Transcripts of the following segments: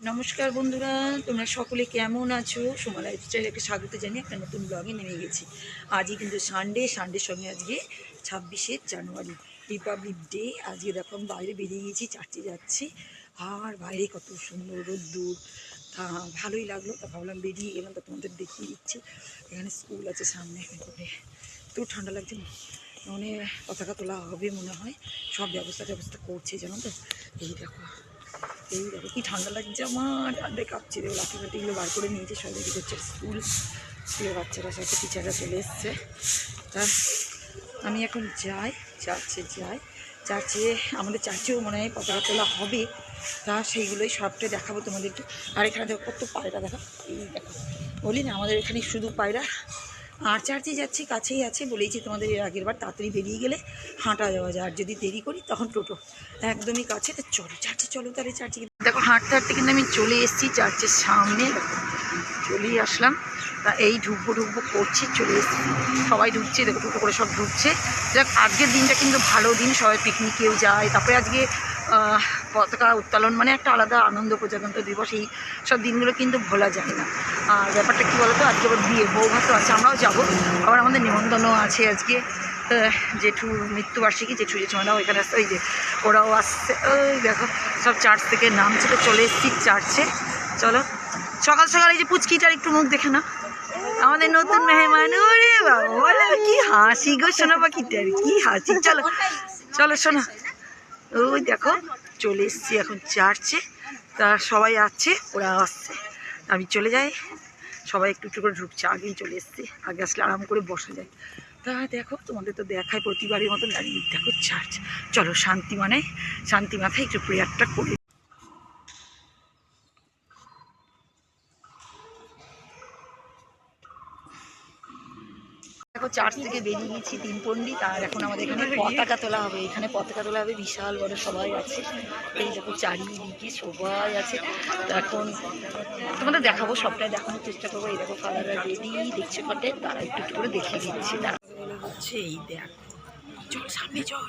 নমস্কার বন্ধুরা, তোমরা সকলে কেমন আছো? সোমা লাইফস্টাইলকে স্বাগত জানিয়ে একটা নতুন ব্লগে নেমে গেছি। আজই কিন্তু সানডে সানডের সঙ্গে আজকে ছাব্বিশে জানুয়ারি রিপাবলিক ডে আজকে দেখো আমি বাইরে বেরিয়ে গেছি চারটে যাচ্ছি। আর বাইরে কত সুন্দর রোদ্দুর। তা ভালোই লাগল, তা ভাবলাম বেরিয়ে গেলাম, তা তোমাদের দেখিয়ে দিচ্ছি। এখানে স্কুল আছে সামনে করে। তো ঠান্ডা লাগছে না? মানে পতাকা তোলা হবে মনে হয়। সব ব্যবস্থা ব্যবস্থা করছে, জানো তো? এই দেখো। এই দেখো কি ঠান্ডা লাগছে আমার। ঠান্ডায় কাঁপছি দেখো লাঠি ফাটিগুলো বার করে নিয়েছে সব রেডি করছে স্কুল। স্কুলের বাচ্চারা সব টিচাররা চলে এসছে। তা আমি এখন যাই, চার্চে যাই। চার্চে আমাদের চার্চেও মনে হয় পতাকা তোলা হবে। তা সেইগুলোই সবটাই দেখাবো তোমাদেরকে। আর এখানে দেখো কত পায়রা, দেখা। এই দেখো। বলি না, আমাদের এখানে শুধু পায়রা। আর চার্চে যাচ্ছি, কাছেই আছে বলেইছি তোমাদের এর আগের বার তাড়াতাড়ি বেরিয়ে গেলে হাঁটা যাওয়া যায়। আর যদি দেরি করি তখন টোটো। একদমই কাছে। তো চলো, চার্চে চলো তাহলে, চার্চে দেখো, হাঁটতে হাঁটতে কিন্তু আমি চলে এসেছি চার্চের সামনে। দেখো চলেই আসলাম। তা এই ঢুকবো ঢুকবো করছি, চলে এসেছি। সবাই ঢুকছে, দেখো টোটো করে সব ঢুকছে। যাক, আজকের দিনটা কিন্তু ভালো দিন, সবাই পিকনিকেও যায়। তারপরে আজকে পতাকা উত্তোলন মানে একটা আলাদা আনন্দ, প্রজাতন্ত্র দিবস, এই সব দিনগুলো কিন্তু ভোলা যায় না। আর ব্যাপারটা কী বলতো, আজকে আবার বিয়ে বউ ভাতও আছে, আমরাও যাব। আবার আমাদের নিমন্ত্রণও আছে আজকে। জেঠুর মৃত্যুবার্ষিকী, জেঠু জেঠুমারাও এখানে আসছে। ওই যে ওরাও আসছে। ওই দেখো, সব চার্চ থেকে নামছে, তো চলে এসেছি চার্চে চলো। সকাল সকাল এই যে পুচকিটার একটু মুখ দেখে না আমাদের নতুন মেহমান। ওরে বাবা কি হাসি গো সোনা পাখিটার, কি হাসি। চলো চলো, শোনা। ওই দেখো, চলে এসছি এখন চার্চে তা সবাই আছে, ওরা আসছে। আমি চলে যাই। সবাই একটু একটু করে ঢুকছে, আগেই চলে এসছি। আগে আসলে আরাম করে বসা যায়। তা দেখো, তোমাদের তো দেখায় প্রতিবারের মতন দাঁড়িয়ে দেখো চার্চ চলো শান্তি মানে শান্তি মাথায় একটু প্রেয়ারটা করি দেখো চার্চ থেকে বেরিয়ে গেছি তিন পণ্ডিত, আর এখন আমাদের এখানে পতাকা তোলা হবে। এখানে পতাকা তোলা হবে বিশাল বড় সবাই আছে। এই দেখো, চারিদিকে সবাই আছে। এখন তোমাদের দেখাবো, সবটাই দেখানোর চেষ্টা করব। এই দেখো কালাররা রেডি দেখছে কটে তারা একটু একটু করে দেখিয়ে দিচ্ছি, তারা এই দেখ। চল সামনে চল।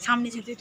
সামনে যেতে।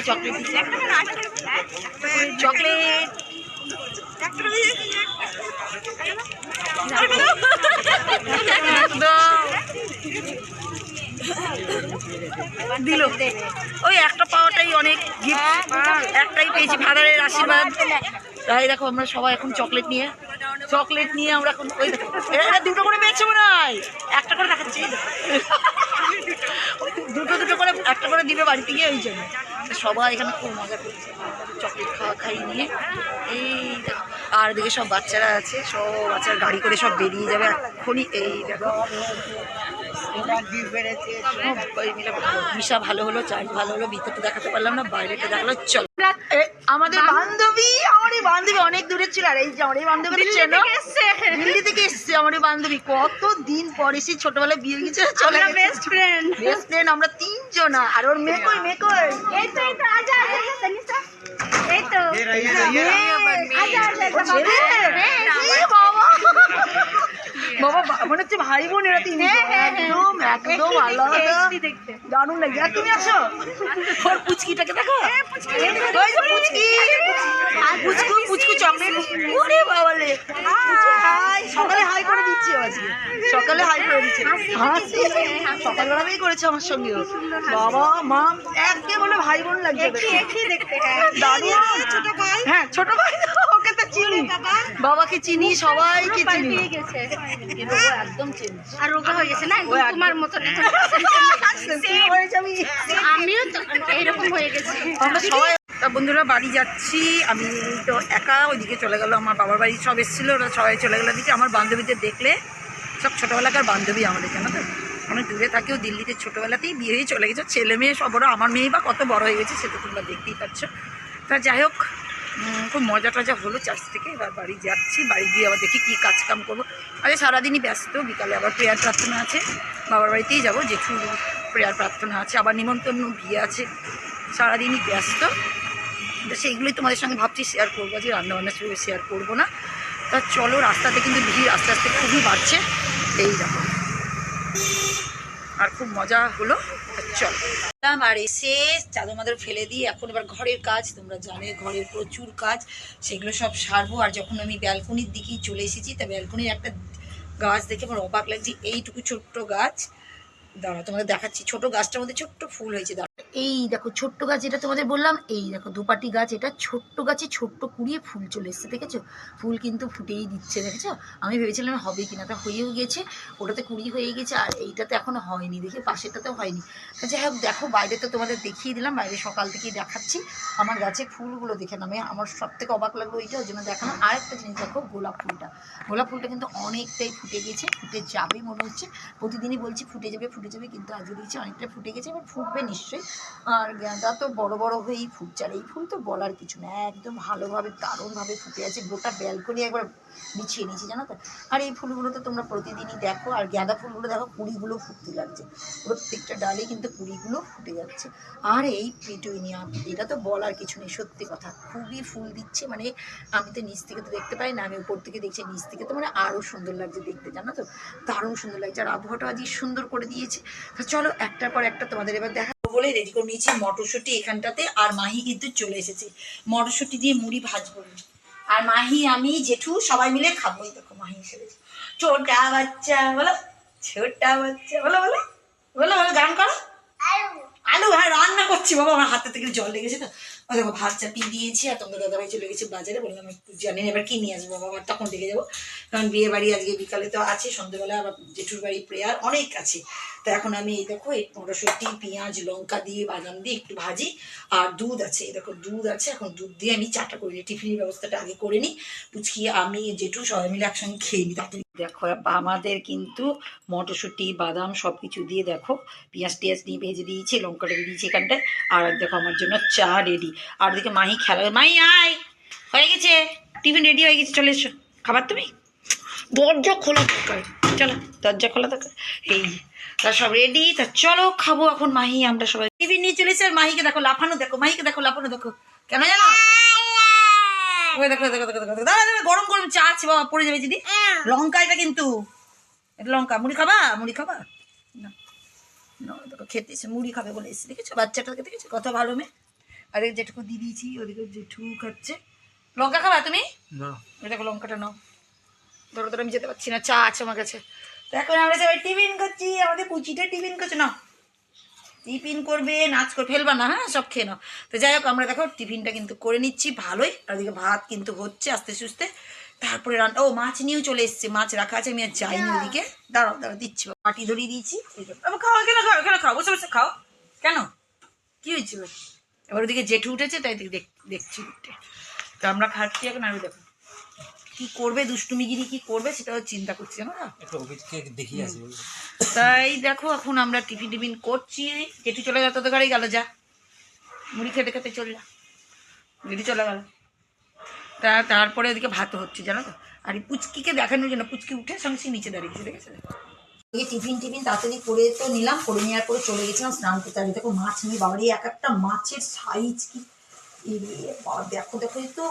সবাই চকলেট দিচ্ছে। চকলেট। দিল। ওই একটা পাওয়াটাই অনেক গিফট একটাই পেয়েছি ফাদারের আশীর্বাদ। তাই দেখো আমরা সবাই এখন চকলেট নিয়ে চকলেট নিয়ে আমরা এখন ওই দুটো করে পেয়েছে মনে হয়। একটা করে দেখাচ্ছি। দুটো দুটো করে, একটা করে দিবে বাড়িতে গিয়ে ওই জন্য। সবাই এখানে খুব মজা করছে। চকলেট খাওয়া খাই নিয়ে। এই আর দিকে সব বাচ্চারা আছে, সব বাচ্চারা গাড়ি করে সব বেরিয়ে যাবে এক্ষুনি। এই দেখো মিশা ভালো হলো চার্জ ভালো হলো ভিতরটা দেখাতে পারলাম না বাইরেটা দেখাল, চল। আমাদের বান্ধবী আমার এই বান্ধবী অনেক দূরে ছিল। আর এই যে আমার এই বান্ধবী চেনো দিল্লি থেকে এসছে আমার এই বান্ধবী। কত দিন পর এসে ছোটবেলায় বিয়ে গেছে চলে বেস্ট ফ্রেন্ড বেস্ট ফ্রেন্ড আমরা তিনজন। আর ওর মেয়ে কই মেয়ে এই তো এই তো আজা আজা তনিষা এই তো। আজা আজা বাবা। বাবা মনে হচ্ছে ভাই বোন এরা তিন হ্যাঁ, হ্যাঁ, হ্যাঁ। একদম একদম আলাদা। দেখতে, একই দেখতে। দারুণ লাগছে। আর তুমি আসো। ওর পুচকিটাকে দেখো। ওই যে পুচকি। পুচকু। পুচকু চকলেট। ওরে বাবালে। হাই। সকালে হাই করে দিচ্ছি আজকে। সকালে হাই করে দিচ্ছে। করেছে আমার সঙ্গে বাবা মা একে বলে ভাই বোন লাগছে একই দেখতে। দারুণ। ছোট ভাই। হ্যাঁ ছোট চিনি? বাবাকে চিনি সবাইকে চিনি। কিন্তু ও একদম চিনি। আর রোগা হয়ে গেছে না? তোমার মতন হয়ে। আমিও এইরকম হয়ে গেছি। আমরা সবাই তা বন্ধুরা বাড়ি যাচ্ছি। আমি তো একা ওইদিকে চলে গেল আমার বাবার বাড়ি সব এসেছিল ওরা সবাই চলে গেলো। দিকে আমার বান্ধবীদের দেখলে সব ছোটোবেলাকার বান্ধবী আমাদের জানো তো? অনেক দূরে থাকেও দিল্লিতে ছোটোবেলাতেই বিয়ে হয়ে চলে গেছে। ছেলে মেয়ে সব বড় আমার মেয়ে বা কত বড় হয়ে গেছে সেটা তোমরা দেখতেই পাচ্ছ। তা যাই হোক খুব মজা টজা হলো চার্চ থেকে। এবার বাড়ি যাচ্ছি, বাড়ি গিয়ে আবার দেখি কী কাজ কাম করব। আরে সারাদিনই ব্যস্ত, বিকালে আবার প্রেয়ার প্রার্থনা আছে। বাবার বাড়িতেই যাব জেঠু প্রেয়ার প্রার্থনা আছে, আবার নিমন্ত্রণ বিয়ে আছে। সারাদিনই ব্যস্ত। সেইগুলোই তোমাদের সঙ্গে ভাবছি শেয়ার করব যে রান্নাবান্না শুরু শেয়ার করব না। তা চলো, রাস্তাতে কিন্তু ভিড়, আস্তে আস্তে খুবই বাড়ছে। এই দেখো। আর খুব মজা হলো চলো। এলাম আর এসে চাদর মাদর ফেলে দিয়ে এখন এবার ঘরের কাজ, তোমরা জানে ঘরের প্রচুর কাজ, সেগুলো সব সারবো। আর যখন আমি ব্যালকনির দিকেই চলে এসেছি, তা ব্যালকনির একটা গাছ দেখে আমার অবাক লাগছে, এইটুকু ছোট্ট গাছ। দাঁড়া তোমাদের দেখাচ্ছি। ছোট গাছটার মধ্যে ছোট্ট ফুল হয়েছে এই দেখো ছোট্ট গাছ এটা তোমাদের বললাম, এই দেখো দুপাটি গাছ, এটা ছোট্ট গাছে ছোট্ট কুড়িয়ে ফুল চলে এসছে, দেখেছ? ফুল কিন্তু ফুটেই দিচ্ছে, দেখেছ? আমি ভেবেছিলাম হবে কিনা তা হয়েও গেছে, ওটাতে কুড়ি হয়ে গেছে, আর এইটাতে এখনও হয়নি, দেখে পাশেরটাতেও হয়নি। যাই হোক, দেখো বাইরে তো তোমাদের দেখিয়ে দিলাম, বাইরে সকাল থেকেই দেখাচ্ছি, আমার গাছে ফুলগুলো দেখে নামে আমার সব থেকে অবাক লাগল এইটা, ওই জন্য দেখানো আর একটা জিনিস দেখো, গোলাপ ফুলটা। গোলাপ ফুলটা কিন্তু অনেকটাই ফুটে গেছে, ফুটে যাবে মনে হচ্ছে। প্রতিদিনই বলছি, ফুটে যাবে ফুটে যাবে, কিন্তু আজকে দেখছি অনেকটা ফুটে গেছে, এবার ফুটবে নিশ্চয়ই। আর গাঁদা তো বড় বড় হয়েই ফুটছে। আর এই ফুল তো বলার কিছু না, একদম ভালোভাবে, দারুণভাবে ফুটে আছে। গোটা ব্যালকনি একবার বিছিয়ে নিয়েছি, জানো তো? আর এই ফুলগুলো তো তোমরা প্রতিদিনই দেখো, আর গাঁদা ফুলগুলো দেখো, কুড়িগুলো ফুটতে লাগছে। প্রত্যেকটা ডালে কিন্তু কুড়িগুলো ফুটে যাচ্ছে। আর এই পিটুইনিয়া এটা তো বলার কিছু নেই, সত্যি কথা। খুবই ফুল দিচ্ছে মানে আমি তো নিচ থেকে তো দেখতে পাই না, আমি উপর থেকে দেখছি, নিচ থেকে তো মানে আরও সুন্দর লাগছে দেখতে, জানো তো? দারুণ সুন্দর লাগছে, আর আবহাওয়াটা আজ সুন্দর করে দিয়েছে। চলো একটার পর একটা তোমাদের এবার দেখা বলে রেডি করে নিয়েছি মটরশুঁটি এখানটাতে আর মাহি কিন্তু চলে এসেছে। মটরশুঁটি দিয়ে মুড়ি ভাজবো। আর মাহি আমি জেঠু সবাই মিলে খাব এই দেখো মাহি এসে ছোটা বাচ্চা বলো। ছোটা বাচ্চা বলো বলো। বলো বলো গান করো। আলু। হ্যাঁ রান্না করছি। বাবা আমার হাতে থেকে জল লেগেছে তো। ও দেখো ভাত চাপিয়ে দিয়েছি আর তোমাদের দাদাভাই চলে গেছে বাজারে। বললাম একটু জানি এবার কি নিয়ে আসব, বাবা তখন দেখে যাব। কারণ বিয়ে বাড়ি আজকে বিকালে তো আছে, সন্ধ্যেবেলা আবার জেঠুর বাড়ি প্রেয়ার অনেক আছে। তো এখন আমি এই দেখো, এই মটরশুঁটি পেঁয়াজ, লঙ্কা দিয়ে, বাদাম দিয়ে একটু ভাজি, আর দুধ আছে। এই দেখো দুধ আছে, এখন দুধ দিয়ে আমি চাটা করে নিই। টিফিনের ব্যবস্থাটা আগে করে নিই। পুচকি, আমি, জেঠু সবাই মিলে একসঙ্গে খেয়ে নিই। তাড়াতাড়ি দেখো আমাদের কিন্তু মটরশুঁটি, বাদাম সব কিছু দিয়ে দেখো, পেঁয়াজ টিয়াজ দিয়ে ভেজে দিয়েছি, লঙ্কাটা দিয়েছি এখানটায়, আর দেখো আমার জন্য চা রেডি আর দেখে মাহি খেলা মাই আয়! হয়ে গেছে? টিফিন রেডি হয়ে গেছে, চলে এসো। খাবার তুমি? দরজা খোলা দরকার। চলো, দরজা খোলা দরকার। এই, তা সব রেডি তা চলো খাব এখন মাহি, আমরা সবাই। টিফিন নিয়ে চলেছে আর মাহিকে দেখো, লাফানো দেখো, মাহিকে দেখো, লাফানো দেখো। কেন জানো? ওই দেখো দেখো দেখো দেখো দাঁড়া দাঁড়া গরম গরম চা আছে বাবা পড়ে যাবে যদি। লঙ্কা এটা কিন্তু। এটা লঙ্কা মুড়ি খাবা? মুড়ি খাবা? না। না, দেখো খেতে এসে মুড়ি খাবে বলে এসে দেখেছ? বাচ্চাটাকে দেখেছ? কত ভালো মেয়ে। আর যেটুকু দিয়ে দিয়েছি ওদিকে জেঠু খাচ্ছে। লঙ্কা খাবা তুমি? ওই দেখো লঙ্কাটা নাও। ধরো ধরো আমি যেতে পারছি না চা আছে আমার কাছে। তো এখন আমরা সবাই টিফিন করছি আমাদের পুচিটা টিফিন করছে না টিফিন করবে নাচ করে ফেলবা না হ্যাঁ সব খেয়ে নাও। তো যাই হোক আমরা দেখো টিফিনটা কিন্তু করে নিচ্ছি ভালোই। আর ওদিকে ভাত কিন্তু হচ্ছে আস্তে সুস্তে তারপরে রান্না ও মাছ নিয়েও চলে এসছে মাছ রাখা আছে আমি আর যাইনি ওদিকে। দাঁড়াও দাঁড়াও দিচ্ছি পাটি ধরিয়ে দিয়েছি। খাও কেন খাও কেন খাও বসে বসে খাও। কেন? কি হয়েছিল? এবার? ওদিকে জেঠু উঠেছে তাই দেখ- দেখছি। উঠে তো আমরা খাচ্ছি এখন আর দেখো। কি করবে দুষ্টুমিগিরি কি করবে সেটাও চিন্তা করছি জানো না? তাই দেখো এখন আমরা টিফিন টিফিন করছি। জেঠু চলে গেল তোদের ঘরেই গেল যা। মুড়ি খেতে খেতে চল যা। জেঠু চলে গেল। তা তারপরে ওদিকে ভাত হচ্ছে জানো তো? আর এই পুচকিকে দেখানোর জন্য পুচকি উঠে সঙ্গে সঙ্গে নিচে দাঁড়িয়েছে দেখেছে? এই টিফিন টিফিন তাড়াতাড়ি করে তো নিলাম করে নেওয়ার পরে চলে গেছিলাম স্নান করতে। আর এই দেখো মাছ নিয়ে বাবারই এক একটা মাছের সাইজ কি। দেখো দেখো তো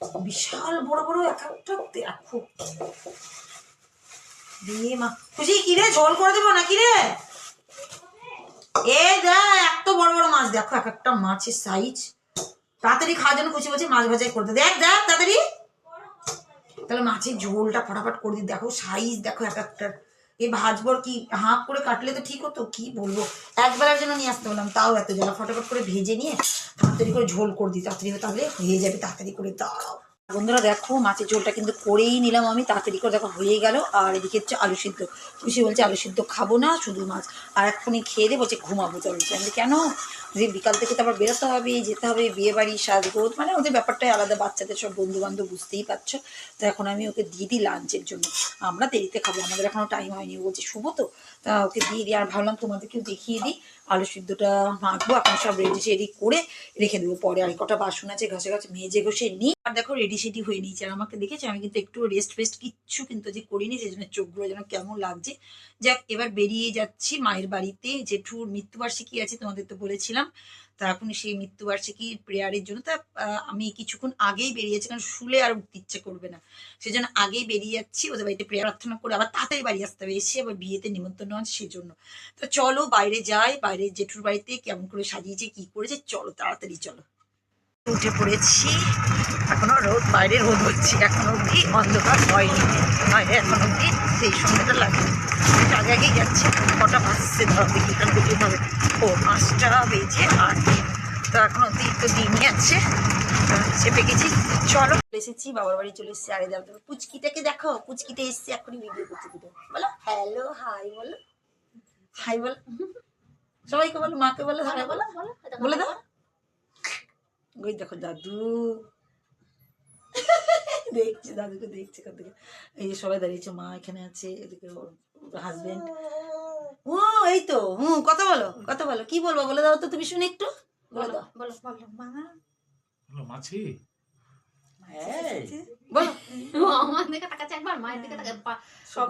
বিশাল বড় বড় এক একটা দেখো দিয়ে মা, খুশি? কি রে? ঝোল করে দেবো নাকি রে? এ দা এত বড় বড় মাছ। দেখো, এক একটা মাছের সাইজ তাড়াতাড়ি খাওয়ার জন্য খুশি বলছে মাছ ভাজাই করতে দেখ দেখ, তাড়াতাড়ি। তাহলে মাছের ঝোলটা ফটাফট করে দিই। দেখো সাইজ দেখো, এক একটা এই ভাজবর কি হাঁক করে কাটলে তো ঠিক হতো? কি বলব? একবেলার জন্য নিয়ে আসতে বললাম, তাও এত জ্বালা। ফটাফট করে ভেজে নিয়ে তাড়াতাড়ি করে ঝোল করে দিই, তাড়াতাড়ি তাহলে হয়ে যাবে, তাড়াতাড়ি করে দাও। বন্ধুরা দেখো, মাছের ঝোলটা কিন্তু করেই নিলাম আমি, তাড়াতাড়ি করে দেখো হয়ে গেল। আর এদিকে হচ্ছে আলু সিদ্ধ। খুশি বলছে, আলু সিদ্ধ খাব না, শুধু মাছ। আর এক্ষুনি খেয়ে দিয়ে বলছে, ঘুমাবো চলো। আমি কেন? যে বিকাল থেকে তো আবার বেরোতে হবে, যেতে হবে, বিয়ে বাড়ি, সাজগোজ মানে ওদের ব্যাপারটাই আলাদা, বাচ্চাদের সব বন্ধু বান্ধব বুঝতেই পারছ? তো এখন আমি ওকে দিয়ে দিই লাঞ্চের জন্য। আমরা দেরিতে খাব, আমাদের এখনও টাইম হয়নি। ও বলছে, শুভ তো? ওকে দিয়ে দিই। আর ভাবলাম তোমাদেরকেও দেখিয়ে দিই। আলু সিদ্ধটা মাখবো। এখন সব রেডি সেডি করে রেখে দেবো। পরে আর কটা বাসন আছে, ঘষে ঘষে মেজে ঘষে নিই। আর দেখো রেডি সেডি হয়ে নিয়েছে। আর আমাকে দেখেছে? আমি কিন্তু একটু রেস্ট ফেস্ট কিচ্ছু কিন্তু যে করিনি। সেই জন্য চোখগুলো যেন কেমন লাগছে। যাক, এবার বেরিয়ে যাচ্ছি মায়ের বাড়িতে। জেঠুর মৃত্যুবার্ষিকী আছে তোমাদের তো বলেছিলাম। তা এখন সেই মৃত্যুবার্ষিকী প্রেয়ারের জন্য। তা আমি কিছুক্ষণ আগেই বেরিয়েছি কারণ শুলে আর উঠতে ইচ্ছে করবে না। সেজন্য আগেই বেরিয়ে যাচ্ছি, ওদের বাড়িতে প্রেয়ার প্রার্থনা করে আবার তাড়াতাড়ি বাড়ি আসতে হবে, এসে আবার বিয়েতে নিমন্ত্রণ আছে সেই জন্য তো চলো বাইরে যাই, বাইরে জেঠুর বাড়িতে কেমন করে সাজিয়েছে, কি করেছে, চলো তাড়াতাড়ি চলো। উঠে পড়েছি। এখনও রোদ, বাইরে রোদ হচ্ছে। এখনও অব্দি অন্ধকার হয়নি। বাইরে এখন অব্দি সেই সময়টা লাগে। একটু আগে যাচ্ছে, কটা বাজছে, ধরো দেখি এখান থেকে হবে ও, পাঁচটা বেজে আর তো এখন অব্দি তো দিনই আছে। চেপে গেছি। চলো। এসেছি, বাবার বাড়ি চলে এসেছি, আরে দাও পুচকিটাকে দেখো। পুচকিটা এসছে এখনই ভিডিও করতে দিতে বলো হ্যালো হাই বলো। হাই বলো। সবাইকে বলো, মাকে বলো হাই বলো। বলে দাও ওই দেখো দাদু। দেখছে দাদুকে দেখছে থেকে। এই যে সবাই দাঁড়িয়েছে মা এখানে আছে এদিকে ওর হাজবেন্ড ও এই তো হুম কথা বলো কথা বলো। কি বলব বলে দাও তো তুমি শুনে একটু। বলে দাও। বলো বলো মা। মাছি। হ্যাঁ বলো।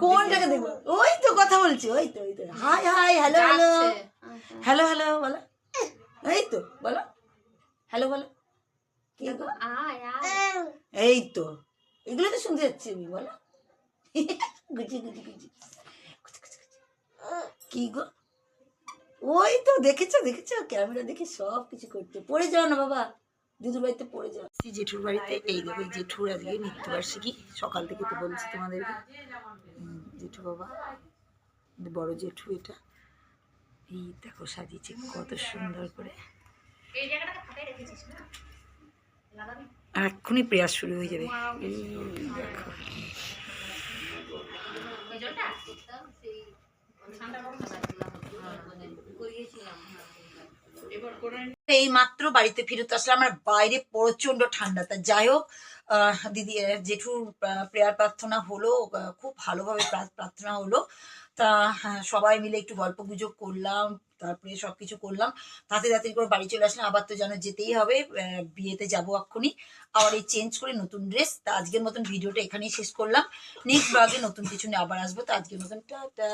কোনটাকে দেখব? ওই তো কথা বলছি ওই তো ওই তো। Hi hi hello hello hello hello বলো। এই তো বলো। হ্যালো বলো। এই তো। এগুলো তো শুনতে যাচ্ছি আমি বলো। গুজি গুজি গুজি। কি গো? ওই তো দেখেছ দেখেছ? ক্যামেরা দেখে সব কিছু করছে পড়ে যাও না বাবা। দিদুর বাড়িতে পড়ে যাও। জেঠুর বাড়িতে এই দেখো জেঠুর আজকে মৃত্যুবার্ষিকী সকাল থেকে তো বলছি তোমাদেরকে। হুম, জেঠু বাবা বড় জেঠু এটা। এই দেখো সাজিয়েছে কত সুন্দর করে। এই জায়গাটাকে আর এক্ষুনি প্রেয়ার শুরু হয়ে যাবে। এই মাত্র বাড়িতে ফিরত আসলাম আমার বাইরে প্রচণ্ড ঠান্ডা। তা যাই হোক দিদি জেঠুর প্রেয়ার প্রার্থনা হলো খুব ভালোভাবে প্রা- প্রার্থনা হলো। তা হ্যাঁ, সবাই মিলে একটু গল্প গুজব করলাম তারপরে সবকিছু করলাম। তাতে তাড়াতাড়ি করে বাড়ি চলে আসলাম। আবার তো যেন যেতেই হবে। বিয়েতে যাব এক্ষুনি। আবার এই চেঞ্জ করে নতুন ড্রেস তা আজকের মতন ভিডিওটা এখানেই শেষ করলাম। নেক্সট ব্লগে নতুন কিছু নিয়ে আবার আসব। তো আজকের মতন, টাটা।